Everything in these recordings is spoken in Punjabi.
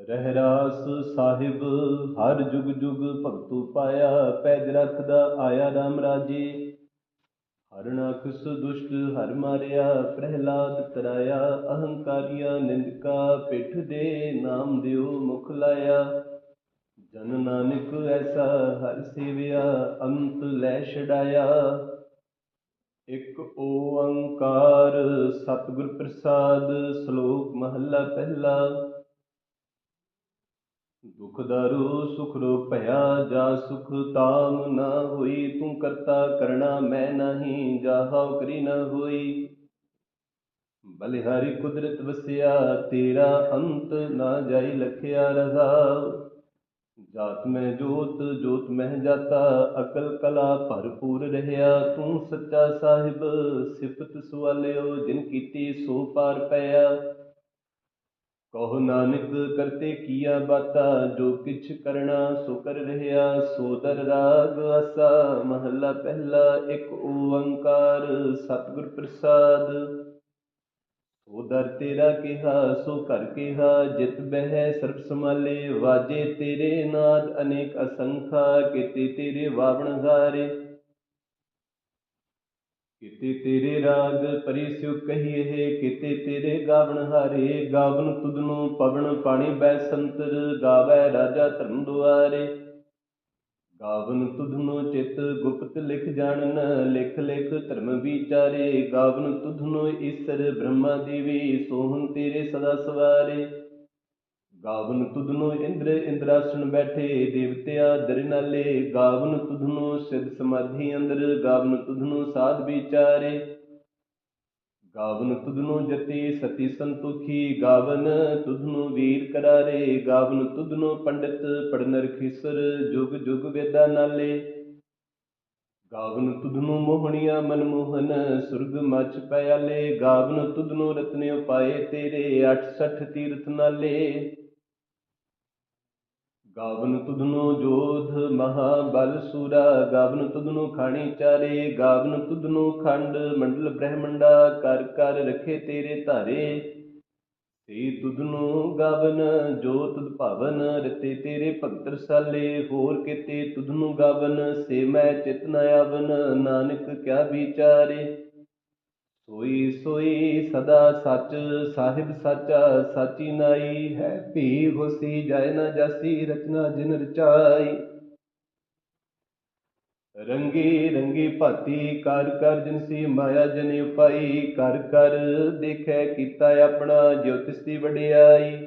ਰਹਿਰਾਸ ਸਾਹਿਬ, ਹਰ ਜੁਗ ਜੁਗ ਭਗਤੂ ਪਾਇਆ ਪੈਜ ਰੱਖਦਾ ਆਇਆ RAM ਰਾਜੇ। ਹਰਨਾਕਸ ਦੁਸ਼ਟ ਹਰ ਮਾਰਿਆ, ਪ੍ਰਹਿਲਾਦ ਤਰਾਇਆ, ਅਹੰਕਾਰੀਆਂ ਨਿੰਦਕਾ, ਪਿੱਠ ਦੇ ਨਾਮ ਦਿਓ ਮੁਖ ਲਾਇਆ। ਜਨ ਨਾਨਕ ਐਸਾ ਹਰ ਸੇਵਿਆ, ਅੰਤ ਲੈ ਛਡਾਇਆ। ਇੱਕ ਓੰਕਾਰ ਸਤਿਗੁਰ ਪ੍ਰਸਾਦ, ਸ਼ਲੋਕ ਮਹੱਲਾ ਪਹਿਲਾ। ਦੁਖ ਦਾਰੂ, ਸੁਖ ਰੋਗ ਜਾ ਸੁਖ ਤਾਮ ਨਾ ਹੋਈ। ਤੂੰ ਕਰਤਾ ਕਰਣਾ ਮੈਂ ਨਹੀਂ, ਜਾ ਕਰੀ ਨਾ ਹੋਈ। ਬਲਿਹਾਰੀ ਕੁਦਰਤ ਵਸਿਆ, ਤੇਰਾ ਅੰਤ ਨਾ ਜਾਈ ਲਖਿਆ ਰਹਾ। ਜਾਤ ਮੈਂ ਜੋਤ ਜੋਤ ਮਹਿ ਜਾਤਾ, ਅਕਲ ਕਲਾ ਭਰਪੂਰ ਰਹਿਆ। ਤੂੰ ਸੱਚਾ ਸਾਹਿਬ, ਸਿਫਤ ਸੁਆਲਿਓ, ਜਿਨ ਕੀਤੀ ਸੋ ਪਾਰ ਪਿਆ। ਕਹੋ ਨਾਨਕ ਕਰਤੇ ਕੀਆ ਬਾਤਾ, ਜੋ ਕਿਛ ਕਰਣਾ ਸੋ ਕਰ ਰਹਿਆ, ਸੋ ਰਾਗ ਅਸਾ ਮਹੱਲਾ ਪਹਿਲਾ ਇੱਕ ਓੰਕਾਰ, ਸਤਿਗੁਰ ਪ੍ਰਸਾਦ। ਸੋ ਤੇਰਾ ਕਿਹਾ, ਸੋ ਕਰ ਕਿਹਾ, ਜਿਤ ਬਹਿ ਸਰਬ ਸਮਾਲੇ ਵਾਜੇ ਤੇਰੇ ਨਾਦ ਅਨੇਕ ਅਸੰਖਾ, ਕਿਤੇ ਤੇਰੇ ਵਾਵਣ ਗਾਰੇ ਕਿਤੇ ਤੇਰੇ ਰਾਗ ਪਰਿਸਿਉ ਕਹੀਏ, ਕਿਤੇ ਤੇਰੇ ਗਾਵਣ ਹਾਰੇ ਗਾਵਨ ਤੁਧਨੋ ਪਵਨ ਪਾਣੀ ਬੈ ਸੰਤਰ, ਗਾਵੈ ਰਾਜਾ ਧਰਮ ਦੁਆਰੇ। ਗਾਵਨ ਤੁਧਨੋ ਚਿਤ ਗੁਪਤ ਲਿਖ ਜਾਣਨ, ਲਿਖ ਲਿਖ ਧਰਮ ਵਿਚਾਰੇ। ਗਾਵਨ ਤੁਧਨੋ ਈਸਰ ਬ੍ਰਹਮਾ ਦੇਵੀ, ਸੋਹਣ ਤੇਰੇ ਸਦਾ ਸਵਾਰੇ। ਗਾਵਨ ਤੁਧਨੂੰ ਇੰਦਰ ਇੰਦਰਾਸਣ ਬੈਠੇ ਦੇਵਤਿਆ ਦਰਨਾਲੇ ਗਾਵਨ ਤੁਧਨੂੰ ਸਿਧ ਸਮਾਧੀ ਅੰਦਰ, ਗਾਵਨ ਤੁਧਨੂੰ ਸਾਧ ਵਿਚਾਰੇ। ਗਾਵਨ ਤੁਧਨੂੰ ਜਤੀ ਸਤੀ ਸੰਤੋਖੀ, ਗਾਵਨ ਤੁਧਨੂੰ ਵੀਰ ਕਰਾਰੇ। ਗਾਵਨ ਤੁਧਨੋ ਪੰਡਿਤ ਪੜਨਰ ਰਖੀਸਰ ਜੁਗ ਜੁਗ ਵੇਦਾ ਨਾਲੇ। ਗਾਵਨ ਤੁਧਨੂੰ ਮੋਹਣੀਆਂ ਮਨਮੋਹਨ, ਸੁਰਗ ਮਚ ਪਿਆਲੇ ਗਾਵਨ ਤੁਧਨੂੰ ਰਤਨੇ ਪਾਏ ਤੇਰੇ 68 ਤੀਰਥ ਨਾਲੇ। ਗਾਵਨ ਤੁਧਨੂੰ ਜੋਧ ਮਹਾ ਬਲ ਸੂਰਾ, ਗਾਵਨ ਤੁਧਨੂੰ ਖਾਣੀ ਚਾਰੇ, ਗਾਵਨ ਤੁਧਨੂੰ ਖੰਡ, ਮੰਡਲ ਬ੍ਰਹਮੰਡਾ, ਕਰ ਕਰ ਰਖੇ ਤੇਰੇ ਧਾਰੇ। ਤੇ ਤੁਧਨੂੰ ਗਾਵਨ, ਜੋ ਤੁਧ ਭਵਨ, ਰਤੇ ਤੇਰੇ ਭਗਤ ਰਸਾਲੇ ਹੋਰ ਕਿਤੇ ਤੁਧਨੂੰ ਗਾਵਨ, ਸੇ ਮੈਂ ਚਿਤ ਨ ਆਵਨ, ਨਾਨਕ ਕਿਆ ਵਿਚਾਰੇ। ਸੋਈ ਸੋਈ ਸਦਾ ਸੱਚ, ਸਾਹਿਬ ਸਾਚਾ, ਸਾਚੀ ਨਾਈ ਹੈ ਭੀ ਹੋਸੀ ਜਾਇ ਨਾ ਜਾਸੀ ਰਚਨਾ ਜਿਨ ਰਚਾਈ। ਰੰਗੀ ਰੰਗੀ ਭਾਤੀ ਕਰ ਕਰ ਜਿਨਸੀ ਮਾਇਆ ਜਨ ਉਪਾਈ, ਕਰ ਕਰ ਦੇਖੈ ਕੀਤਾ ਆਪਣਾ ਜਿਉ ਤਿਸ ਦੀ ਵਡਿਆਈ।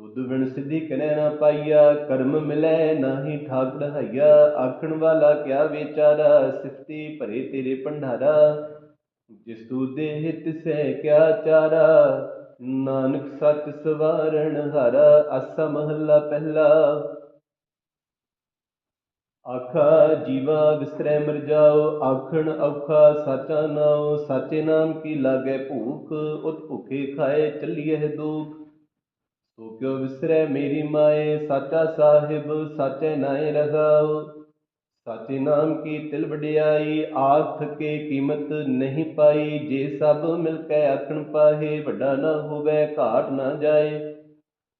ਤੁਧ ਬਿਨ ਸਿੱਧੀ ਕਨੈ ਨਾ ਪਾਈਆ, ਕਰਮ ਮਿਲੈ ਨਾਹੀ ਠਾਕ ਰਹਾਈਆ ਆਖਣ ਵਾਲਾ ਕਿਆ ਵਿਚਾਰਾ, ਸਿਫਤੀ ਭਰੇ ਤੇਰੇ ਭੰਡਾਰਾ। ਜਿਸ ਤੂ ਦੇਹ ਤਿਸੈ ਕਿਆ ਚਾਰਾ, ਨਾਨਕ ਸੱਚ ਸਵਾਰਣ ਹਾਰਾ, ਆਸਾ ਮਹੱਲਾ ਪਹਿਲਾ। ਆਖਾ ਜੀਵਾ ਵਿਸਰੈ ਮਰ ਜਾਓ, ਆਖਣ ਔਖਾ ਸਾਚਾ ਨਾਉ, ਸਾਚੇ ਨਾਮ ਕੀ ਲਾਗੇ ਭੂਖ, ਉਤ ਭੁਖੇ ਖਾਏ ਚੱਲੀਐ ਦੁਖ। ਸੋ ਕਿਉ ਵਿਸਰੈ ਮੇਰੀ ਮਾਏ? ਸਾਚਾ ਸਾਹਿਬ ਸਾਚੇ ਨਾਏ ਰਹਾਉ ਸਾਚੇ ਨਾਮ ਕੀ ਤਿਲ ਵਡਿਆਈ? ਆਖ ਥਕੇ ਕੀਮਤ ਨਹੀਂ ਪਾਈ। ਜੇ ਸਭ ਮਿਲ ਕੇ ਆਖਣ ਪਾਹੇ, ਵੱਡਾ ਨਾ ਹੋਵੇ, ਘਾਟ ਨਾ ਜਾਏ।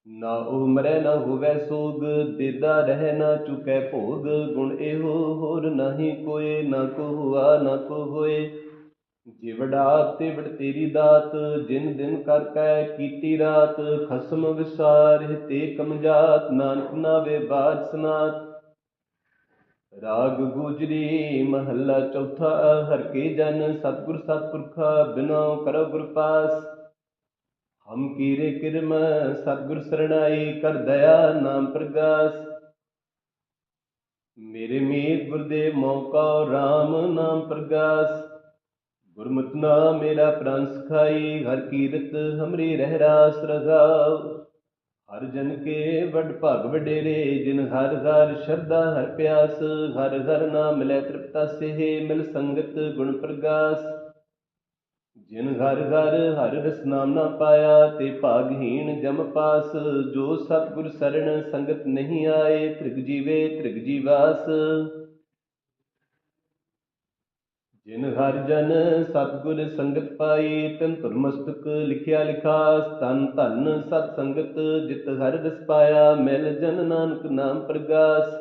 ਨਾ ਉਹ ਮਰੈ, ਨਾ ਹੋਵੇ ਸੋਗ। ਦੇਦਾ ਰਹਿ, ਨਾ ਚੁਕੈ ਭੋਗ। ਗੁਣ ਇਹੋ ਹੋਰ ਨਹੀਂ ਕੋਏ। ਨਾ ਕੋ ਹੁਆ, ਨਾ ਕੋ ਹੋਏ। ਜਿਵੜਾ ਤੇ ਵਡ ਤੇਰੀ ਦਾਤ ਦਿਨ ਦਿਨ ਕਰ ਕੈ ਕੀਤੀ ਰਾਤ, ਖਸਮ ਵਿਸਾਰ ਤੇ ਕਮਜਾਤ, ਨਾਨਕ ਨਾਵੇ ਬਾਜ ਸਨਾਤ। ਰਾਗ ਗੁਜਰੀ ਮਹੱਲਾ ਚੌਥਾ, ਹਰ ਕੇ ਜਨ ਸਤਿਗੁਰ ਸਤਿਪੁਰਖਾ ਬਿਨੋ ਕਰੋ ਗੁਰ ਪਾਸ। ਹਮ ਕੀਰੇ ਕਿਰਮ, ਸਤਿਗੁਰ ਸਰਣਾਈ ਕਰ ਦਇਆ ਨਾਮ ਪ੍ਰਗਾਸ। ਮੇਰੇ ਮੀਤ ਗੁਰਦੇ ਮੌਕਾ RAM ਨਾਮ ਪ੍ਰਗਾਸ। ਗੁਰਮਤਿ ਨਾਮ ਮੇਰਾ ਪ੍ਰਾਨ ਸਖਾਈ ਹਰ ਕੀਰਤ ਹਮਰੀ ਰਹਿ ਰਾਸ ਹਰ ਜਨ ਕੇ ਵਡ ਭਾਗ ਵਡੇਰੇ, ਜਿਨ ਹਰ ਹਰ ਸ਼ਰਧਾ, ਹਰ ਪਿਆਸ, ਹਰ ਹਰ ਨਾਮ ਮਿਲੈ ਤ੍ਰਿਪਤਾ ਸੇ ਮਿਲ ਸੰਗਤ ਗੁਣ ਪ੍ਰਗਾਸ। ਜਿਨ ਘਰ ਘਰ ਹਰ ਰਸ ਨਾਮ ਨਾ ਪਾਇਆ, ਤੇ ਭਾਗਹੀਣ ਜਮ ਪਾਸ। ਜੋ ਸਤਿਗੁਰ ਸਰਣ ਸੰਗਤ ਨਹੀਂ ਆਏ, ਤ੍ਰਿਗ ਜੀਵੇ ਤ੍ਰਿਗ ਜੀਵਾਸ। ਜਿਨ ਹਰ ਜਨ ਸਤਿਗੁਰ ਸੰਗਤ ਪਾਈ ਤਨ ਧੁਰ ਮਸਤਕ ਲਿਖਿਆ ਲਿਖਾ ਤਨ ਧਨ ਸਤ ਸੰਗਤ ਜਿਤ ਹਰ ਰਸ ਪਾਇਆ, ਮਿਲ ਜਨ ਨਾਨਕ ਨਾਮ ਪ੍ਰਗਾਸ।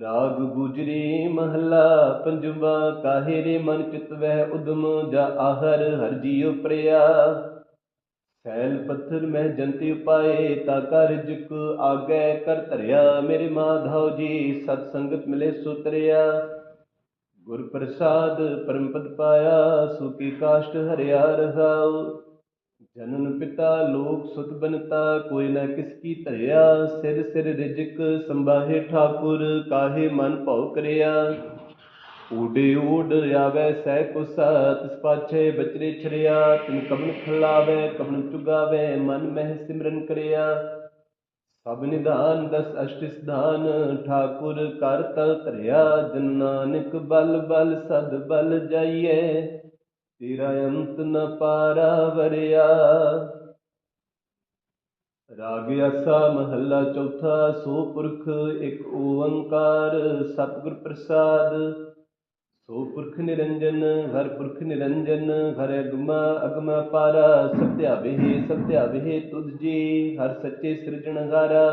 ਰਾਗ ਗੁਜਰੀ ਮਹੱਲਾ ਪੰਜਵਾ, ਕਾਹੇ ਰੇ ਮਨ ਚਿਤ ਵਹਿ ਉਦਮ, ਜਾ ਆਹਰ ਹਰ ਜੀਉ ਪ੍ਰਿਆ। ਸੈਲ ਪੱਥਰ ਮੈਂ ਜੰਤੀ ਉਪਾਏ, ਤਾ ਕਰ ਜਿਕ ਆਗੈ ਕਰ ਧਰਿਆ, ਮੇਰੇ ਮਾਧਵ ਜੀ, ਸਤ ਸੰਗਤ ਮਿਲੇ ਸੁਤਰਿਆ। ਗੁਰ ਪ੍ਰਸਾਦ ਪਰਮ ਪਦ ਪਾਇਆ ਸੁਖੀ ਕਾਸ਼ਟ ਹਰਿਆ ਰਹਾਉ। ਜਨਨ ਪਿਤਾ ਲੋਕ ਸੁਤ ਬਨਤਾ, ਕੋਈ ਨਾ ਕਿਸ ਕੀ ਧਰਿਆ। ਸਿਰ ਸਿਰ ਰਿਜਕ ਸੰਭਾਹੇ ਠਾਕੁਰ, ਕਾਹੇ ਮਨ ਭਉ ਕਰਿਆ। ਊਡੇ ਊਡ ਆਵੈ ਸਹਿ ਕੁਸਾ, ਤਿਸ ਪਾਛੇ ਬਚਰੇ ਛਰਿਆ। ਤਿਨ ਕਬਨ ਖਲਾਵੇ ਕਬਨ ਚੁਗਾਵੇ, ਮਨ ਮਹਿ ਸਿਮਰਨ ਕਰਿਆ। ਸਭ ਨਿਧਾਨ ਦਸ ਅਸ਼ਟ ਸਿਧਾਨ ਠਾਕੁਰ ਕਰ ਤਲ ਧਰਿਆ, ਜਨ ਨਾਨਕ ਬਲ ਬਲ ਸਦ ਬਲ ਜਾਈਏ, ਤੇਰਾ ਅੰਤ ਨ ਪਾਰਾ ਵਰਿਆ। ਰਾਗ ਆਸਾ ਮਹੱਲਾ ਚੌਥਾ, ਸੋ ਪੁਰਖ ਇੱਕ ਓੰਕਾਰ, ਸਤਿਗੁਰ ਪ੍ਰਸਾਦ ਸੋ ਪੁਰਖ ਨਿਰੰਜਨ, ਹਰ ਪੁਰਖ ਨਿਰੰਜਨ, ਹਰ ਅਗਮਾ ਅਗਮਾ ਪਾਰਾ, ਸਤਿਆ ਬਿਹਿ ਸਤਿਆ ਬਿਹਿ ਤੁਧ ਜੀ, ਹਰ ਸੱਚੇ ਸਿਰਜਣਹਾਰਾ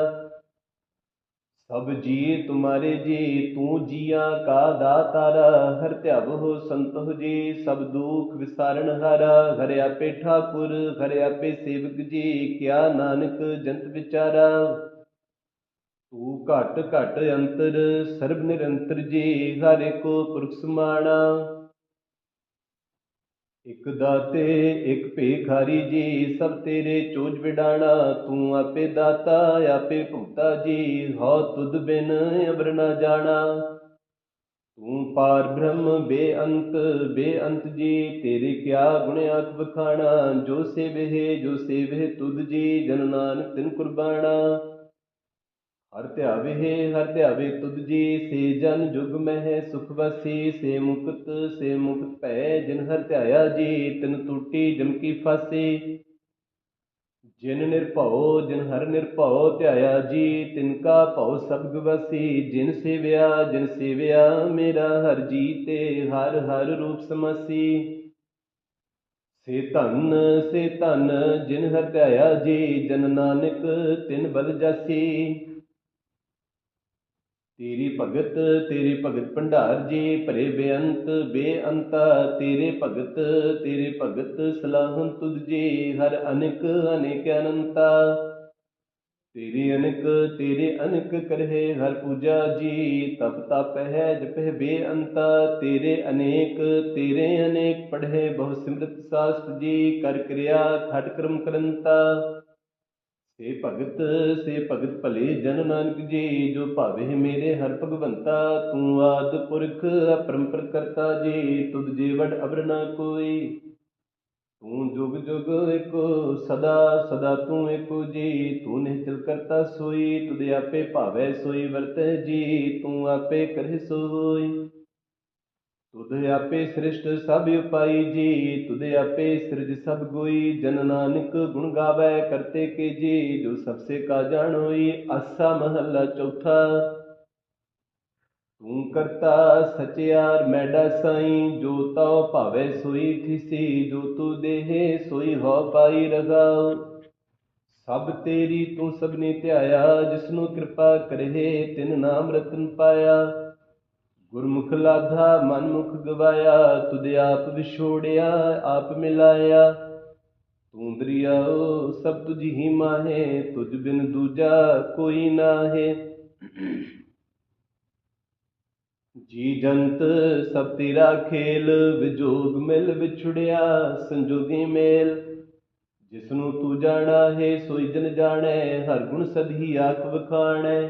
ਸਭ ਜੀ ਤੁਮਾਰੇ ਜੀ, ਤੂੰ ਜੀਆ ਕਾ ਦਾਤਾਰਾ, ਹਰ ਧਿਆਵੋ ਸੰਤੋ ਜੀ, ਸਭ ਦੁਖ ਵਿਸਾਰਨ ਹਾਰਾ। ਘਰ ਪੇ ਠਾਕੁਰ ਘਰ ਪੇ ਸੇਵਕ ਜੀ, ਕਿਆ ਨਾਨਕ ਜੰਤ ਵਿਚਾਰਾ। ਤੂੰ ਘਟ ਘਟ ਅੰਤਰ, ਸਰਬ ਨਿਰੰਤਰ ਜੀ, ਹਰ ਏਕੋ ਪੁਰਖ ਸਮਾਣਾ। ਇਕ ਦਾਤੇ, ਇਕ ਭੇਖਾਰੀ ਜੀ, ਸਭ ਤੇਰੇ ਚੋਜ ਵਿਡਾਣਾ। ਤੂੰ ਆਪੇ ਦਾਤਾ, ਆਪੇ ਭੁਗਤਾ ਜੀ, ਹਉ ਤੁਧ ਬਿਨ ਅਬਰ ਨਾ ਜਾਣਾ। ਤੂੰ ਪਾਰ ਬ੍ਰਹਮ, ਬੇਅੰਤ ਬੇਅੰਤ ਜੀ, ਤੇਰੇ ਕਿਆ ਗੁਣ ਆਖ ਬਖਾਣਾ ਜੋ ਸੇਵਹਿ ਜੋ ਸੇਵਹਿ ਤੁਧ ਜੀ, ਜਨ ਨਾਨਕ ਤਿਨ ਕੁਰਬਾਣਾ। ਹਰ ਧਿਆਵੇ ਹਰ ਧਿਆਵੇ ਤੁਧ ਜੀ, ਸੇ ਜਨ ਜੁਗ ਮਹਿ ਸੁਖ ਵਸੀ, ਸੇ ਮੁਕਤ ਸੇ ਮੁਕਤ ਭੈ, ਜਿਨ ਹਰ ਧਿਆਇਆ ਜੀ, ਤਿਨ ਟੂਟੀ ਜਮ ਕੀ ਫਾਸੀ। ਜਿਨ ਨਿਰਭਉ, ਜਿਨ ਹਰ ਨਿਰਭਉ ਧਿਆਇਆ ਜੀ, ਤਿਨ ਕਾ ਭਉ ਸਬਗ ਵਸੀ। ਜਿਨ ਸੇਵਿਆ ਜਿਨ ਸੇਵਿਆ ਮੇਰਾ ਹਰ ਜੀ ਤੇ ਹਰ ਹਰ ਰੂਪ ਸਮਸੀ। ਸੇ ਧਨ ਸੇ ਧਨ ਜਿਨ ਹਰ ਧਿਆਇਆ ਜੀ, ਜਨ ਨਾਨਕ ਤਿਨ ਬਲ ਜਾਸੀ। ਤੇਰੀ ਭਗਤ, ਤੇਰੇ ਭਗਤ ਭੰਡਾਰ ਜੀ ਭਰੇ ਬੇਅੰਤ, ਬੇਅੰਤਾ, ਤੇਰੇ ਭਗਤ ਤੇਰੇ ਭਗਤ ਸਲਾਹਨ ਤੁਧ ਜੀ ਹਰ ਅਨੇਕ ਅਨੇਕ ਅਨੰਤਾ। ਤੇਰੇ ਅਨੇਕ ਤੇਰੇ ਅਨੇਕ ਕਰਹਿ, ਹਰ ਪੂਜਾ ਜੀ, ਤਪ ਤਪ ਹੈ ਜਪਹਿ ਬੇਅੰਤਾ। ਤੇਰੇ ਅਨੇਕ ਤੇਰੇ ਅਨੇਕ ਪੜ੍ਹੇ ਬਹੁ ਸਿਮਰਤ ਸਾਸਤ ਜੀ, ਕਰ ਕਿਰਿਆ, ਖਟ ਕਰਮ ਕਰੰਤਾ। ਸੇ ਭਗਤ ਸੇ ਭਗਤ ਭਲੇ ਜਨ ਨਾਨਕ ਜੀ, ਜੋ ਭਾਵੇ ਮੇਰੇ ਹਰ ਭਗਵੰਤਾ, ਤੂੰ ਆਦ ਪੁਰਖ ਅਪਰੰਪਰ ਕਰਤਾ ਜੀ, ਤੁਧ ਜੀ ਅਬਰ ਨਾ ਕੋਈ ਤੂੰ ਜੁਗ ਜੁਗ ਏਕੋ, ਸਦਾ ਸਦਾ ਤੂੰ ਏਕੋ ਜੀ, ਤੂੰ ਨਿਹਚਲ ਕਰਤਾ ਸੋਈ ਤੁਧ ਆਪੇ ਭਾਵੇ ਸੋਈ ਵਰਤੈ ਜੀ, ਤੂੰ ਆਪੇ ਕਰਹਿ ਸੋਈ ਤੁਧ ਆਪੇ ਸ੍ਰਿਸ਼ਟ ਸਭ ਉਪਾਈ ਜੀ, ਤੁਧ ਆਪੇ ਸਿਰਜ ਸਭ ਗੋਈ, ਜਨ ਨਾਨਕ ਗੁਣ ਗਾਵੇ ਕਰਤੇ ਕੇ ਜੀ, ਜੋ ਸਭ ਸੇ ਕਾ ਜਾਣੋਈ ਆਸਾ ਮਹੱਲਾ ਚੌਥਾ। ਤੂੰ ਕਰਤਾ ਸਚਿਆਰ ਮੈਡਾ ਸਾਈ, ਜੋ ਤਉ ਭਾਵੇ ਸੋਈ ਥਿਸੀ ਜੋ ਤੂ ਦੇਹੇ ਸੋਈ ਹੋ ਪਾਈ ਰਗਾਉ ਸਭ ਤੇਰੀ ਤੂੰ ਸਭਨੇ ਧਿਆਇਆ, ਜਿਸਨੂੰ ਕਿਰਪਾ ਕਰਹਿ, ਤਿਨ ਨਾਮ ਰਤਨ ਪਾਇਆ। ਗੁਰਮੁਖ ਲਾਧਾ ਮਨ ਮੁਖ ਗਵਾਇਆ, ਤੁਧ ਆਪ ਵਿਛੋੜਿਆ, ਆਪ ਮਿਲਾਇਆ। ਤੂੰ ਦਰਿਆਓ, ਸਭ ਤੁਝ ਹੀ ਮਾਹੇ, ਤੁਝ ਬਿਨ ਦੂਜਾ ਕੋਈ ਨਾਹੇ। ਜੀ ਜੰਤ, ਸਭ ਤੇਰਾ ਖੇਲ, ਵਿਜੋਗ ਮਿਲ ਵਿਛੜਿਆ, ਸੰਜੋਗੀ ਮੇਲ। ਜਿਸਨੂੰ ਤੂੰ ਜਾਣਾ ਹੈ ਸੋਈ ਜਨ ਜਾਣੈ, ਹਰ ਗੁਣ ਸਦੀ ਆਖ ਵਖਾਣੈ।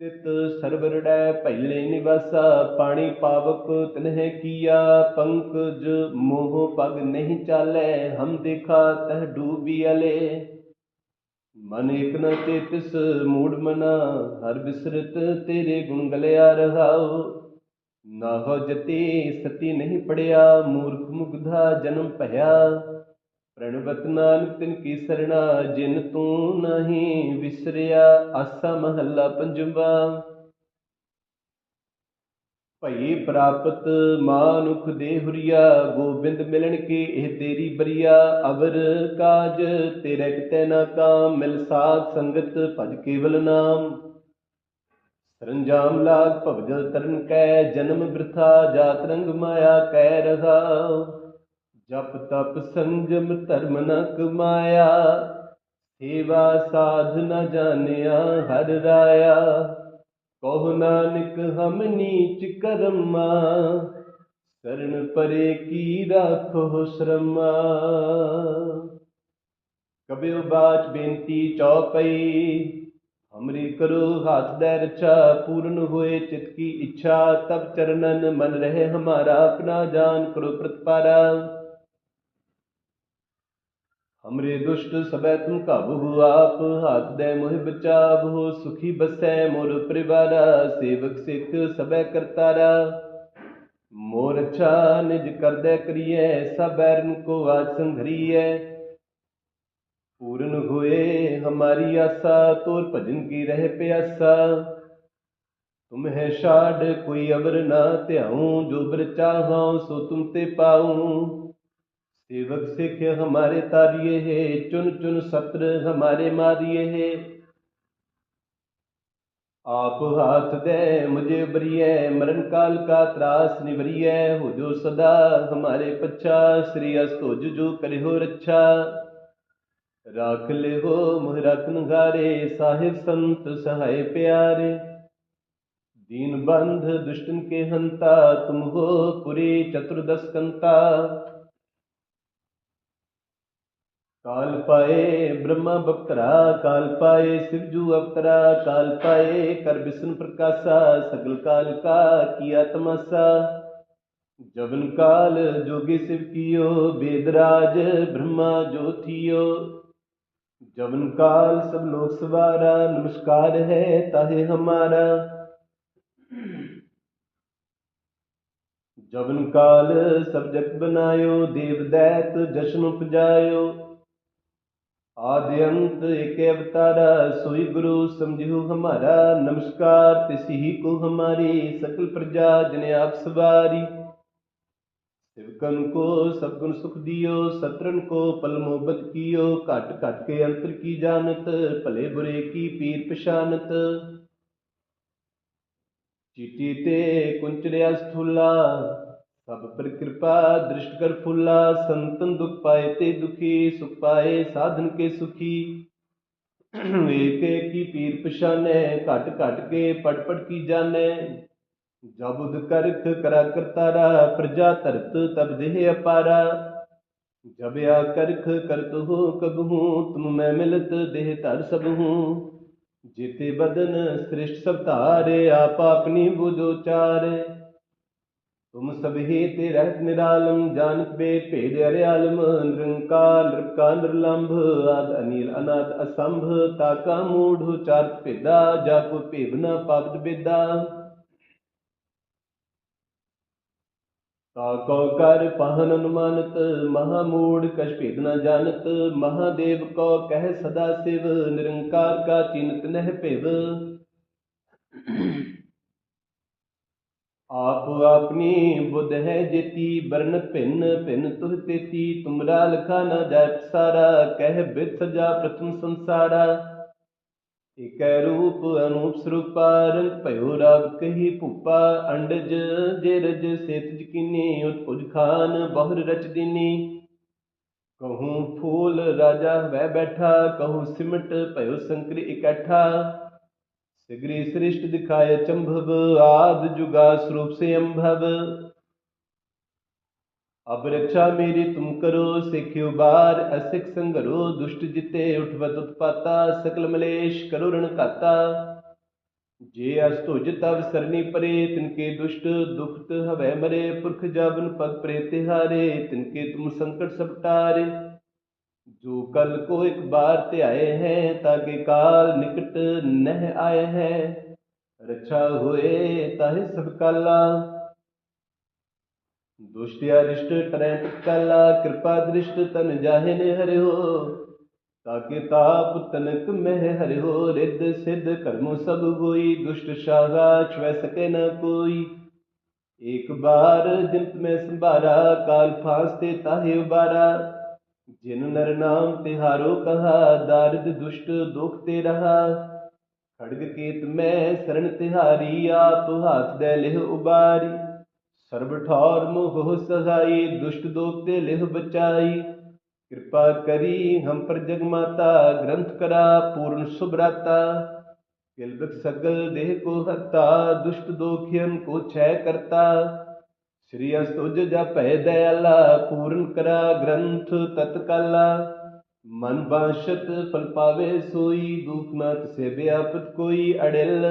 ਤਿਤ ਸਰਵਰੜੈ ਪਹਿਲੇ ਨਿਵਾਸਾ, ਪਾਣੀ ਪਾਵਕ ਤਨਹਿ ਕੀਆ, ਪੰਕਜ ਮੋਹ ਪਗ ਨਹੀਂ ਚਾਲੈ, ਹਮ ਦੇਖਾ ਤਹ ਡੂਬੀ ਅਲੇ। ਮਨ ਇਕ ਨ ਚੇਤਸ ਮੂੜ ਮਨਾ, ਹਰ ਬਿਸਰਤ ਤੇਰੇ ਗੁਣ ਗਲਿਆ ਰਹਾਉ। ਨਾ ਹੋ ਜਤੀ ਸਤੀ ਨਹੀਂ ਪੜਿਆ, ਮੂਰਖ ਮੁਗਧਾ ਜਨਮ ਭਇਆ। ਪ੍ਰਣਵਤ ਨਾਨਕ ਤਿਨ ਕੀ ਸਰਣਾ, ਜਿਨ ਤੂੰ ਨਹੀਂ ਵਿਸਰਿਆ, ਆਸਾ ਮਹੱਲਾ ਪੰਜਵਾ। ਭਈ ਪ੍ਰਾਪਤ ਮਾਨੁਖ ਦੇ ਹੁਰੀਆ, ਗੋਬਿੰਦ ਮਿਲਣ ਕੀ ਇਹ ਤੇਰੀ ਬਰੀਆ। ਅਵਰ ਕਾਜ ਤੇਰੇ ਕਿਤੇ ਨਾ ਕਾਮ, ਮਿਲ ਸਾਧ ਸੰਗਤ ਭਜ ਕੇਵਲ ਨਾਮ। ਸਰੰਜਾਮ ਲਾਗ ਭਵਜਲ ਤਰਨ ਕੈ, ਜਨਮ ਬ੍ਰਥਾ, ਜਾਤ ਰੰਗ ਮਾਇਆ ਕਹਿ ਰਹਾਉ। ਜਪ ਤਪ ਸੰਜਮ ਧਰਮ ਨ ਕਮਾਇਆ, ਸੇਵਾ ਸਾਧ ਨ ਜਾਣਿਆ ਹਰ ਰਾਇਆ। ਕਹੋ ਨਾਨਕ, ਹਮ ਨੀਚ ਕਰਮਾ ਸਰਣ ਪਰੇ ਕੀ ਰਾਖੋ ਸ਼ਰਮਾ। ਕਬਿਉ ਬਾਚ ਬੇਨਤੀ ਚੌਪਈ, ਹਮਰੀ ਕਰੋ ਹਾਥ ਦੇ ਰਛਾ ਪੂਰਨ ਹੋਏ ਚਿਤ ਕੀ ਇੱਛਾ, ਤਬ ਚਰਨਨ ਮਨ ਰਹੇ ਹਮਾਰਾ, ਆਪਣਾ ਜਾਨ ਕਰੋ ਪ੍ਰਤਪਾਰਾ। ਅਮਰੇ ਦੁਸ਼ਟ ਸਬੈ ਤੂੰ ਕਾਬੂ ਆਪ, ਹਾਥ ਦੇ ਮੋਹਿ ਬਚਾਵੋ, ਸੁਖੀ ਬਸੈ ਮੋਰ ਪਰਿਵਾਰਾ, ਸੇਵਕ ਸਿੱਖ ਸਬੈ ਕਰਤਾਰਾ। ਮੋਰ ਅੱਛਾ ਨਿਜ ਕਰਦੈ ਕਰੀਐ ਸਬੈਰਨ ਕੋ ਆਜ ਸੰਘਰੀਐ। ਪੂਰਨ ਹੋਏ ਹਮਾਰੀ ਆਸਾ, ਤੋਰ ਭਜਨ ਕੀ ਰਹਿ ਪਿਆਸਾ। ਤੁਮ ਹੈ ਛਾੜ, ਕੋਈ ਅਵਰ ਨਾ ਧਿਆਉ, ਜੋ ਬਰ ਚਾਹਾਂ ਸੋ ਤੁਮ ਤੇ ਪਾਉ। सेवक सिख हमारे तारिये है चुन चुन सत्र हमारे मारिये है आप हाथ दे मुझे बरिए मरण काल का त्रास निवरिए हो जो सदा हमारे पच्छा श्री अस्तोज जो करे हो रच्छा राख ले हो मोह रखन घारे साहिब संत सहाय प्यारे दीन बंध दुष्टन के हंता तुम हो पुरी चतुर्दश कंता ਕਾਲ ਪਾਏ ਬ੍ਰਹਮਾ ਬਪਤਰਾ ਕਾਲ ਪਾਏ ਸਿਵਜੂ ਅਵਤਰਾ ਕਾਲ ਪਾਏ ਕਰ ਬਿਸ਼ਨ ਪ੍ਰਕਾਸ਼ਾ, ਸਗਲ ਕਾਲ ਕਾ ਕੀਆ ਤਮਸਾ ਜਵਨ ਕਾਲ ਜੋਗੀ ਸਿਵ ਕੀਓ ਬੇਦਰਾਜ ਬ੍ਰਹਮਾ ਜੋਥੀਓ ਜਵਨ ਕਾਲ ਸਭ ਲੋਕ ਸਵਾਰਾ, ਨਮਸਕਾਰ ਹੈ ਤਾਹੇ ਹਮਾਰਾ। ਜਵਨ ਕਾਲ ਸਭ ਜਗ ਬਨਾਇਓ, ਦੇਵ ਦੈਤ ਜਸ਼ਨ ਉਪਜਾਇਓ। ਆਦਿ ਅੰਤ ਏਕ ਅਵਤਾਰਾ, ਸੋਈ ਗੁਰੂ ਸਮਝਿਓ ਹਮਾਰਾ। ਨਮਸਕਾਰ ਤਿਸਹੀ ਕੋ ਹਮਾਰੀ, ਸਕਲ ਪ੍ਰਜਾ ਜਨ ਆਪ ਸਵਾਰੀ। ਸਿਵਕਨ ਕੋ ਸਭ ਗੁਣ ਸੁਖ ਦਿਓ, ਸਤਰਨ ਕੋ ਪਲ ਮੋਹਬਤ ਕੀਓ। ਘਟ ਘਟ ਕੇ ਅੰਤਰ ਕੀ ਜਾਣਤ, ਭਲੇ ਬੁਰੇ ਕੀ ਪੀਰ ਪਛਾਨਤ। ਚੀਟੀ ਤੇ ਕੁੰਚੜਿਆ ਸਥੂਲਾ ਸਭ ਪਰ ਕਿਰਪਾ ਦ੍ਰਿਸ਼ਟ ਕਰ ਫੁੱਲਾ, ਸੰਤਨ ਦੁਖ ਪਾਏ ਤੇ ਦੁਖੀ, ਸੁਖ ਪਾਏ ਸਾਧਨ ਕੇ ਸੁਖੀ। ਏਕ ਏਕ ਕੀ ਪੀਰ ਪਛਾਨੈ, ਘਟ ਘਟ ਕੇ ਪੜ ਪੜ ਕੀ ਜਾਣੈ। ਜਬੁਦ ਕਰਖ ਕਰਾ ਕਰਤਾਰਾ ਪ੍ਰਜਾ ਧਰਤ ਤਬ ਦੇਹ ਅਪਾਰਾ। ਜਬ ਆ ਕਰਖ ਕਰਤ ਹੋ ਕਬਹੂ ਤੁਮ ਮੈਂ ਮਿਲਤ ਦੇਹ ਧਰ ਸਭ ਹੂੰ। ਜੀਤੇ ਬਦਨ ਸ੍ਰਿਸ਼ਟ ਸਭ ਧਾਰੇ, ਆਪ ਆਪਣੀ ਬੁਝੋ ਚਾਰੇ ਤੁਮ ਸਭੇ ਤੇ ਰਹਿਤ ਨਿਰਾਲਮ ਜਾਨਤ ਬੇ ਭੇਦ ਅਰਿਆਲਮ, ਨਿਰੰਕਾਰ ਨਿਰਕਾ ਨਿਰਲੰਭ, ਆਦ ਅਨੀਲ, ਅਨਾਦ ਅਸੰਭ ਤਾਕਾ ਮੂਢ ਚਾਰਤ ਭੇਦਾ, ਜਾ ਕੋ ਭੇਵ ਬੇਦਾ। ਤਾ ਕਰ ਪਹਨ ਅਨੁਮਾਨਤ, ਮਹਾ ਮੂੜ ਕਛ ਭੇਦ ਨ ਜਾਣਤ, ਮਹਾਦੇਵ ਕੋ ਕਹਿ ਸਦਾ ਸਿਵ, ਨਿਰੰਕਾਰ ਕਾ ਚਿੰਤ ਨਹਿ ਭਿਵ। ਆਪ ਆਪਣੀ ਬੁੱਧ ਹੈ ਜੇਤੀ ਬਰਨ ਭਿੰਨ ਭਿੰਨ ਤੁਹ ਤੇਤੀ, ਤੁਮਰਾ ਲਖਾ ਨ ਜਾਤ ਸਾਰਾ, ਕਹਿ ਬਿਦ ਸਜਾ ਪ੍ਰਥਮ ਸੰਸਾਰਾ। ਇਕੈ ਰੂਪ ਅਨੂਪ ਸਰੂਪਾ ਰੰਗ ਭਇਓ ਰਾਗ ਕਹੀ ਭੂਪਾ, ਅੰਡਜ ਜੇ ਰਜ ਸੇਤ ਜਕੀਨੀ, ਉਤਪੁਜ ਖਾਨ ਬਹੁਰ ਰਚ ਦੀਨੀ। ਕਹੂੰ ਫੂਲ ਰਾਜਾ ਵਹਿ ਬੈਠਾ, ਕਹੂੰ ਸਿਮਟ ਭਇਓ ਸੰਕਰੀ ਇਕੱਠਾ। ਸਿਗਰੀ ਸ੍ਰਿਸ਼ਟ ਦਿਖਾਏ ਚੰਭਵ ਆਦ ਜੁਗਾ ਸਰੂਪ ਸੇ ਅੰਭਵ ਅਬ ਰक्षा ਮੇਰੀ ਤੁਮ ਕਰੋ ਸਿੱਖਿਓ ਬਾਰ ਅਸਿਕ ਸੰਗਰੋ ਦੁਸ਼ਟ ਜਿਤੇ ਉਠਵਤ ਉਤਪਾਤਾ ਸਕਲ ਮਲੇਸ਼ ਕਰੋ ਰਣ ਘਾਤਾ ਜੇ ਅਸ ਤੁਜ ਤਵ ਸਰਨੀ ਪਰੇ ਤਿਨਕੇ ਦੁਸ਼ਟ ਦੁਖਤ ਹਵੈ ਮਰੇ ਪੁਰਖ ਜਬਨ ਪਗ ਪ੍ਰੇ ਤਿਹਾਰੇ ਤਿਨਕੇ ਤੁਮ ਸੰਕਟ ਸਭ ਟਾਰੇ ਜੋ ਕਲ ਕੋ ਇੱਕ ਬਾਰ ਧਿਆਏ ਹੈ ਤਾਕੇ ਕਾਲ ਨਿਕਟ ਨਹਿ ਆਏ ਹੈ ਰੱਛਾ ਹੋਏ ਤਾਹਿ ਸਭ ਕਾਲਾ ਦੁਸ਼ਟਿਆ ਰਿਸ਼ਟ ਟਰੈ ਕਾਲਾ ਕਿਰਪਾ ਦ੍ਰਿਸ਼ਟ ਤਨ ਜਾਹੇ ਨੇ ਹਰਿਓ ਤਾਕੇ ਤਾਪ ਤਨਕ ਮਹਿ ਹਰਿਓ ਰਿੱਧ ਸਿੱਧ ਕਰਮੋ ਸਭ ਹੋਈ ਦੁਸ਼ਟ ਸ਼ਾਗਾ ਛਵੈ ਸਕੇ ਨ ਕੋਈ ਇੱਕ ਬਾਰ ਜਿੰਤ ਮੈਂ ਸੰਭਾਰਾ ਕਾਲ ਫਾਸ ਤੇ ਤਾਹੇ ਉਬਾਰਾ ਜਿਨ ਨਰ ਨਾਮ ਤਿਹਾਰੋ ਕਹਾ, ਦਾਰਿਦ ਦੁਸ਼ਟ ਦੁਖ ਤੇ ਰਹਾ। ਖੜਗ ਕੇਤ ਮੈਂ ਸਰਣ ਤਿਹਾਰੀ, ਆਪ ਹਾਥ ਦੇ ਲਿਹ ਉਬਾਰੀ। ਸਰਬ ਠੌਰ ਮੋਹ ਸਹਾਈ, ਦੁਸ਼ਟ ਦੋਖ ਤੇ ਲਿਹ ਬਚਾਈ। ਕਿਰਪਾ ਕਰੀ ਹਮ ਪਰ ਜਗ ਮਾਤਾ, ਗ੍ਰੰਥ ਕਰਾ ਪੂਰਨ ਸੁਭਰਾਤਾ। ਕਿਲਬਕ ਸਗਲ ਦੇਹ ਕੋ ਹੱਤਾ ਦੁਸ਼ਟ ਦੋਖਿਯਨ ਕੋ ਛੈ ਕਰਤਾ। ਸ੍ਰੀ ਅਸਤੁਜ ਜਪੈ ਦਇਆਲਾ, ਪੂਰਨ ਕਰਾ ਗ੍ਰੰਥ ਤਤਕਾਲਾ। ਮਨ ਬਾਸ਼ਤ ਫਲ ਪਾਵੇ ਸੋਈ, ਦੁਖ ਨਾ ਤਿਸੇ ਵਿਆਪਤ ਕੋਈ ਅੜਿਲ।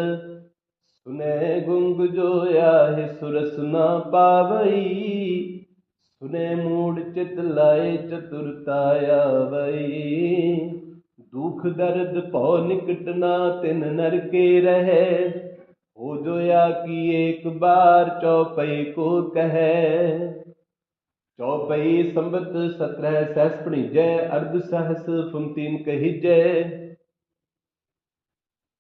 ਸੁਨੇ ਗੁੰਗ ਜੋ ਆਹੇ ਸੁਰਸ ਨਾ ਪਾਵਈ। ਸੁਨੇ ਮੂੜ ਚਿਤ ਲਾਏ ਚਤੁਰਤਾ ਆਵਈ ਦੁਖ ਦਰਦ ਭਉ ਨਿਕਟ ਨਾ ਤਿਨ ਨਰਕੇ ਰਹੇ। ਹੋ ਜੋਇਆ ਕੀ ਏਕ ਬਾਰ ਚੌਪਈ ਕੋ ਕਹੈ। ਚੌਪਈ ਸੰਬਤ ਸਤਰਹ ਸਹਿਸ ਭਣੀਜੈ, ਅਰਧ ਸਹਸ ਫੁੰਤੀਨ ਕਹੀਜੈ।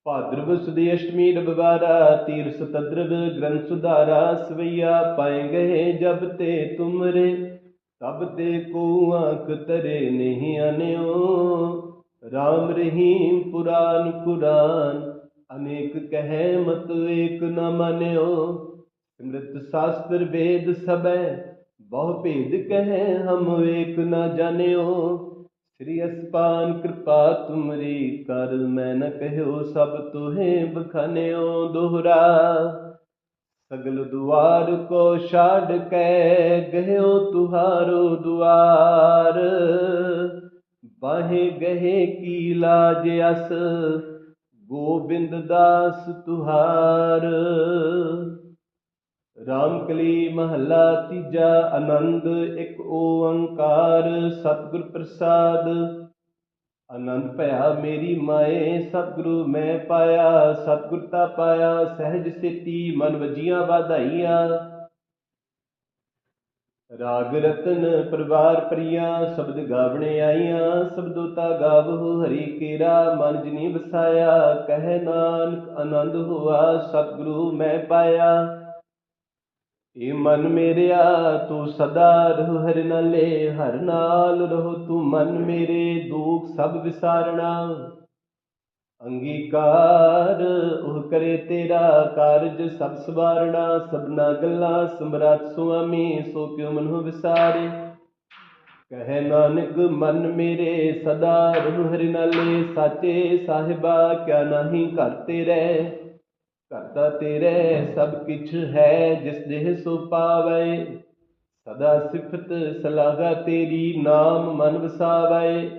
ਭਾਦਰਵ ਸੁਦੀ ਅਸ਼ਟਮੀ ਰਬਵਾਰਾ ਤੀਰ ਸਤਦਰਵ ਗ੍ਰੰਥ ਸੁਧਾਰਾ, ਸਵਈਆ ਪਾਏ ਗਏ ਜਬ ਤੇ ਤੁਮਰੇ, ਤਬ ਤੇ ਕੋ ਆਂਖ ਤਰੇ ਨਹੀਂ ਅਨਿਓ। ਰਾਮ ਰਹੀਮ ਪੁਰਾਨ ਕੁਰਾਨ ਅਨੇਕ ਕਹੈ ਮਤ ਏਕ ਨ ਮਾਨਿਓ, ਸਿਮਰਤ ਸਾਸਤਰ ਵੇਦ ਸਬੈ ਬਹੁ ਭੇਦ ਕਹੈ ਹਮ ਏਕ ਨਾ ਜਾਣਿਓ। ਸ੍ਰੀ ਅਸਪਾਨ ਕਿਰਪਾ ਤੁਮਰੀ ਕਰ, ਮੈਂ ਨ ਕਹਿਓ ਸਭ ਤੁਹੇ ਬਖਾਨਿਓ ਦੁਹਰਾ। ਸਗਲ ਦੁਆਰ ਕੋ ਛਾੜ ਕੇ, ਗਹਿਓ ਤੁਹਾਰੋ ਦੁਆਰ। ਬਾਹੇ ਗਹੇ ਕੀ ਲਾਜ ਅਸ ਗੋਬਿੰਦ ਦਾਸ ਤੁਹਾਰ। ਰਾਮਕਲੀ ਮਹੱਲਾ ਤੀਜਾ ਆਨੰਦ, ਇੱਕ ਓੰਕਾਰ, ਸਤਿਗੁਰ ਪ੍ਰਸਾਦ। ਆਨੰਦ ਭਇਆ ਮੇਰੀ ਮਾਏ, ਸਤਿਗੁਰੂ ਮੈਂ ਪਾਇਆ ਸਤਿਗੁਰਤਾ ਪਾਇਆ, ਸਹਿਜ ਸੇਤੀ ਮਨ ਵਜੀਆਂ ਵਧਾਈਆਂ। ਰਾਗ ਰਤਨ ਪਰਿਵਾਰ ਪ੍ਰੀਆ, ਸ਼ਬਦ ਗਾਵਣੇ ਆਈਆਂ, ਸ਼ਬਦੋਤਾ ਗਾਵਹੁ, ਹਰੀ ਕੇਰਾ, ਮਨ ਜਿਨੀ ਵਸਾਇਆ, ਕਹਿ ਨਾਨਕ ਆਨੰਦ ਹੋਆ, ਸਤਿਗੁਰੂ ਮੈਂ ਪਾਇਆ। ਏ ਮਨ ਮੇਰਿਆ, ਤੂੰ ਸਦਾ ਰਹਿ ਹਰਿ ਨਾਲੇ, ਹਰ ਨਾਲ ਰਹੋ ਤੂੰ ਮਨ ਮੇਰੇ, ਦੁਖ ਸਭ ਵਿਸਾਰਣਾ। ਅੰਗੀਕਾਰ, ਉਹ ਕਰੇ ਤੇਰਾ ਕਾਰਜ, ਸਭ ਸਵਾਰਣਾ, ਸਭਨਾ ਗੱਲਾਂ ਸਮਰੱਥ ਸੁਆਮੀ, ਸੋ ਕਿਉ ਮਨੁ ਵਿਸਾਰੇ? ਕਹੈ ਨਾਨਕ, ਮਨ ਮੇਰੇ ਸਦਾ ਰਹਿ ਹਰਿ ਨਾਲੇ, ਸਾਚੇ ਸਾਹਿਬਾ, ਕਿਆ ਨਾਹੀ ਘਰ ਤੇਰੇ? ਕਰਤਾ ਤੇਰੇ ਸਭ ਕਿਛ ਹੈ, ਜਿਸ ਦੇਹ ਸੋ ਪਾਵੈ। ਸਦਾ ਸਿਫਤ ਸਲਾਗਾ ਤੇਰੀ ਨਾਮ ਮਨ ਵਸਾਵੈ।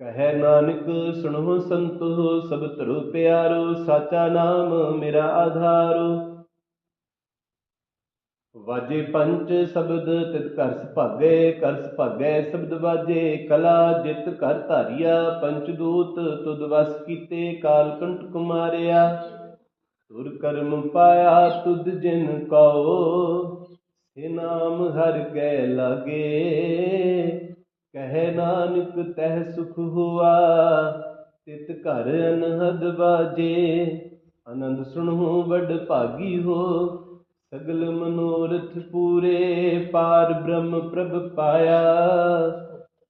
ਕਹੈ ਨਾਨਕ, ਸੁਣੋ ਸੰਤੋ, ਸਭ ਧਰੋ ਪਿਆਰੋ, ਸਾਚਾ ਨਾਮ ਮੇਰਾ ਆਧਾਰੋ। ਵਾਜੇ ਪੰਜ ਸ਼ਬਦ, ਤਿਤ ਘਰ ਸੁਭਾਗੇ ਕਰ ਸੁਭਾਗੈ ਸ਼ਬਦ ਵਾਜੇ, ਕਲਾ ਜਿਤ ਕਰ ਧਾਰਿਆ, ਪੰਚ ਦੂਤ ਤੁਧ ਵਸ ਕੀਤੇ, ਕਾਲ ਕੰਠ ਕੁਮਾਰਿਆ। ਤੁਰ ਕਰਮ ਪਾਇਆ ਤੁਧ ਜਿਨ ਕਉ, ਸੇ ਨਾਮ ਹਰ ਕੈ ਲਾਗੇ। ਕਹਿ ਨਾਨਕ, ਤਹਿ ਸੁਖ ਹੁਆ। ਤਿਤ ਘਰ ਅਨਹਦ ਬਾਜੇ, ਆਨੰਦ ਸੁਣਹੁ ਵੱਡ ਭਾਗੀ ਹੋ। ਸਗਲ ਮਨੋਰਥ ਪੂਰੇ, ਪਾਰ ਬ੍ਰਹਮ ਪ੍ਰਭ ਪਾਇਆ।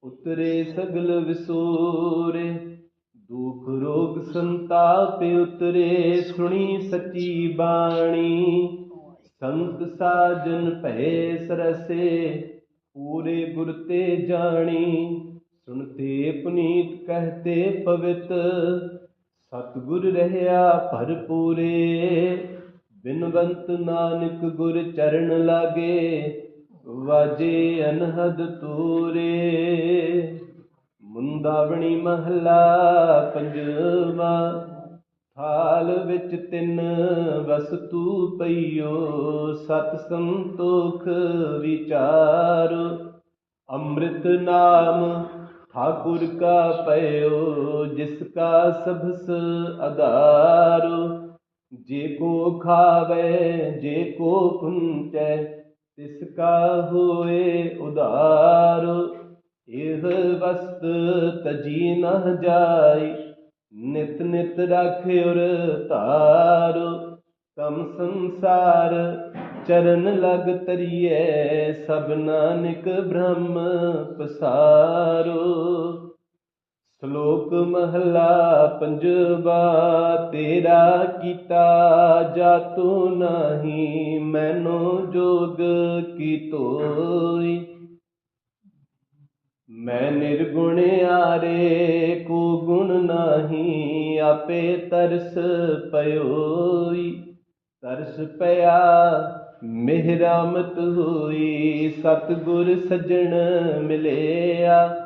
ਉਤਰੇ ਸਗਲ ਵਿਸੂਰੇ, ਦੁਖ ਰੋਗ ਸੰਤਾਪ ਉਤਰੇ। ਸੁਣੀ ਸੱਚੀ ਬਾਣੀ, ਸੰਤ ਸਾਜਨ ਭੈ ਸਰਸੇ। ਪੂਰੇ ਗੁਰ ਤੇ ਜਾਣੀ ਸੁਣਤੇ ਪੁਨੀਤ ਕਹਤੇ ਪਵਿੱਤ। ਸਤਿਗੁਰ ਰਹਿਆ ਭਰਪੂਰੇ ਬਿਨਵੰਤ ਨਾਨਕ ਗੁਰ ਚਰਨ ਲਾਗੇ, ਵਾਜੇ ਅਨਹਦ ਤੂਰੇ। ਮੁੰਦਾਵਣੀ ਮਹਲਾ ਪੰਜਵਾ ਹਾਲ ਵਿੱਚ ਤਿੰਨ ਵਸਤੂ ਪਈਓ, ਸਤ ਸੰਤੋਖ ਵਿਚਾਰ। ਅੰਮ੍ਰਿਤ ਨਾਮ ਠਾਕੁਰ ਕਾ ਪਇਓ, ਜਿਸ ਕਾ ਸਭਸ ਆਧਾਰ ਜੇ ਕੋ ਖਾਵੇ, ਜੇ ਕੋ ਪੁੰਚੈ ਤਿਸ ਕਾ ਹੋਏ ਉਧਾਰ। ਇਹ ਵਸਤ ਤਜੀ ਨਾ ਜਾਈ ਨਿਤ ਨਿਤ ਰਾਖਿਉਰ ਧਾਰ ਤਮ ਸੰਸਾਰ ਚਰਨ ਲਗ ਤਰੀਏ, ਸਭ ਨਾਨਕ ਬ੍ਰਹਮ ਪਸਾਰੋ। ਸ਼ਲੋਕ ਮਹਲਾ ਪੰਜਵਾ, ਤੇਰਾ ਕੀਤਾ ਜਾਤੋ ਨਹੀਂ, ਮੈਨੋ ਜੋਗ ਕੀ ਤੋਈ। ਮੈਂ ਨਿਰਗੁਣ ਆਰੇ ਕੋ ਗੁਣ ਨਾਹੀ, ਆਪੇ ਤਰਸ ਪਇਓਈ। ਤਰਸ ਪਿਆ, ਮਿਹਰਾਮਤ ਹੋਈ, ਸਤਿਗੁਰ ਸਜਣ ਮਿਲਿਆ।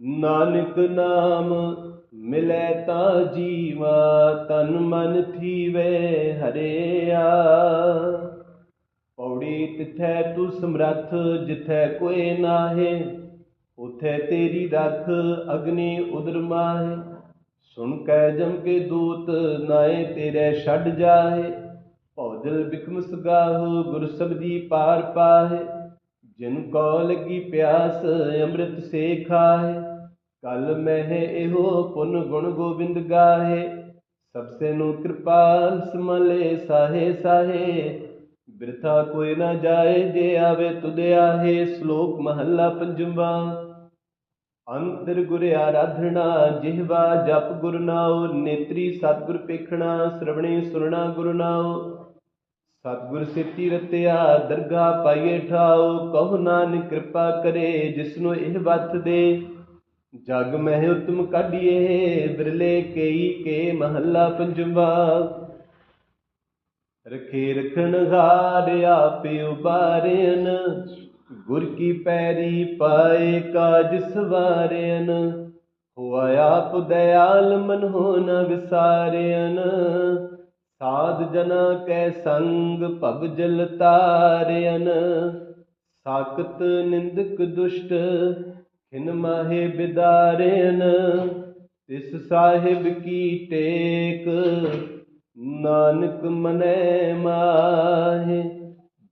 ਨਾਨਕ ਨਾਮ ਮਿਲੈ ਤਾਂ ਜੀਵਾ, ਤਨ ਮਨ ਥੀਵੇ ਹਰਿਆ। ਪੌੜੀ ਤਿਥੈ ਤੂੰ ਸਮਰੱਥ, ਜਿਥੈ ਕੋਏ ਨਾਹੇ ਉਥੇ ਤੇਰੀ ਰੱਖ ਅਗਨੀ ਉਦਰ ਮਾਹੇ। ਸੁਣ ਕੈ ਜਮ ਕੇ ਦੂਤ, ਨਾਏ ਤੇਰੇ ਛੱਡ ਜਾਏ ਭੌਜਲ ਬਿਖਮ ਸਗਾਹੋ, ਗੁਰ ਸਬਦੀ ਪਾਰ ਪਾਹੇ। ਜਿਨ ਕੋ ਲੱਗੀ ਪਿਆਸ, ਅੰਮ੍ਰਿਤ ਸੇ ਖਾਹੇ। ਕਲ ਮਹਿ ਇਹੋ ਪੁਨ ਗੁਣ ਗੋਬਿੰਦ ਗਾਹੇ। ਸਭ ਨੂੰ ਕਿਰਪਾਲ ਸਮਲੇ ਸਾਹੇ ਸਾਹੇ। ਬਿਰਥਾ ਕੋਈ ਨਾ ਜਾਏ, ਜੇ ਆਵੇ ਤੁਧ ਆਹੇ ਸ਼ਲੋਕ ਮਹੱਲਾ ਪੰਜਵਾ। ਅੰਤਰ ਗੁਰ ਆਰਾਧਣਾ ਜਿਹਵਾ ਜਪ ਗੁਰ ਨਾਉ, ਨੇਤਰੀ ਸਤਿਗੁਰ ਪੇਖਣਾ, ਸ਼ਰਵਣੇ ਸੁਰਣਾ ਗੁਰ ਨਾਉ। ਸਤਿਗੁਰ ਸਿੱਤੀ ਰਤਿਆ, ਦਰਗਾ ਪਾਈਏ ਠਾਉ, ਕਹੋ ਨਾਨਕ ਕਿਰਪਾ ਕਰੇ, ਜਿਸਨੂੰ ਇਹ ਵਤ ਦੇ। ਜਗ ਮਹਿ ਉਤਮ ਕਾਢੀਏ, ਬਿਰਲੇ ਕਈ ਕੇ ਮਹੱਲਾ ਪੰਜਵਾ। ਰਖੇ ਰਖਣ ਹਾਰ, ਆਪੇ ਉਬਾਰਿਆਨ ਗੁਰ ਕੀ ਪੈਰੀ ਪਾਏ ਕਾਜ ਸਵਾਰਿਆਨ ਹੋਆ ਆਪ ਦਇਆਲ ਮਨ ਹੋ ਨ ਵਿਸਾਰਿਆਨ ਸਾਧ ਜਨਾ ਕੈ ਸੰਗ ਭਵ ਜਲ ਤਾਰਿਆਨ ਸਾਕਤ ਨਿੰਦਕ ਦੁਸ਼ਟ ਖਿਨ ਮਾਹੇ ਬਿਦਾਰਿਆਨ ਤਿਸ ਸਾਹਿਬ ਕੀ ਟੇਕ, ਨਾਨਕ ਮਨੈ ਮਾਹੇ।